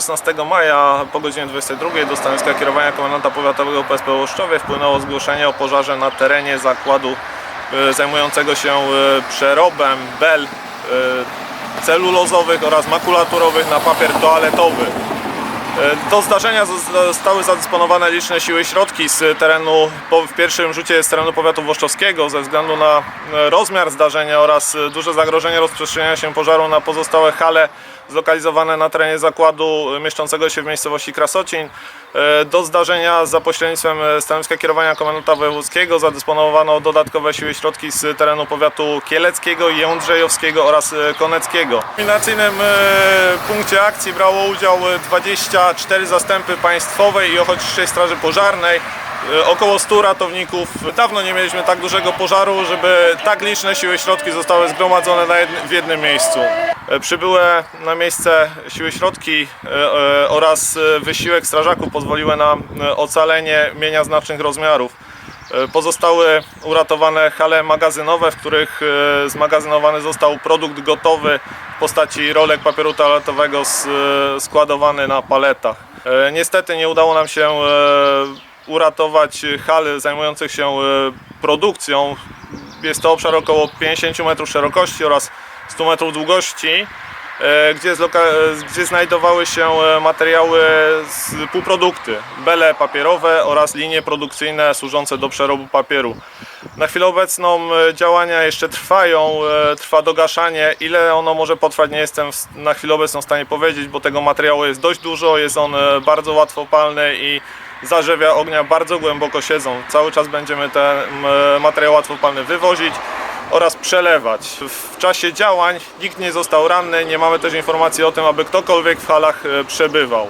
16 maja po godzinie 22 do stanowiska kierowania komendanta powiatowego PSP Łoszczowie wpłynęło zgłoszenie o pożarze na terenie zakładu e, zajmującego się e, przerobem bel e, celulozowych oraz makulaturowych na papier toaletowy. Do zdarzenia zos- zostały zadysponowane liczne siły i środki z terenu, w pierwszym rzucie z terenu powiatu włoszczowskiego ze względu na rozmiar zdarzenia oraz duże zagrożenie rozprzestrzeniania się pożaru na pozostałe hale zlokalizowane na terenie zakładu e, mieszczącego się w miejscowości Krasocin. E, Do zdarzenia za pośrednictwem e, stanowiska kierowania komendanta wojewódzkiego zadysponowano dodatkowe siły środki z terenu powiatu kieleckiego, jędrzejowskiego oraz koneckiego. W kulminacyjnym punkcie akcji brało udział e, 24 zastępy państwowej i ochotniczej straży pożarnej. Około 100 ratowników. Dawno nie mieliśmy tak dużego pożaru, żeby tak liczne siły środki zostały zgromadzone w jednym miejscu. E, Przybyłe na miejsce siły środki e, e, oraz wysiłek strażaków pozwoliły na ocalenie mienia znacznych rozmiarów. Pozostały uratowane hale magazynowe, w których zmagazynowany został produkt gotowy w postaci rolek papieru toaletowego składowany na paletach. Niestety nie udało nam się uratować hal zajmujących się produkcją. Jest to obszar około 50 metrów szerokości oraz 100 metrów długości e, gdzie, e, gdzie znajdowały się e, materiały, z półprodukty, bele papierowe oraz linie produkcyjne służące do przerobu papieru. Na chwilę obecną działania jeszcze trwają, trwa dogaszanie. Ile ono może potrwać nie jestem na chwilę obecną w stanie powiedzieć, bo tego materiału jest dość dużo, jest on bardzo łatwopalny i zarzewia ognia bardzo głęboko siedzą. Cały czas będziemy ten materiał łatwopalny wywozić oraz przelewać. W czasie działań nikt nie został ranny, nie mamy też informacji o tym, aby ktokolwiek w halach e, przebywał.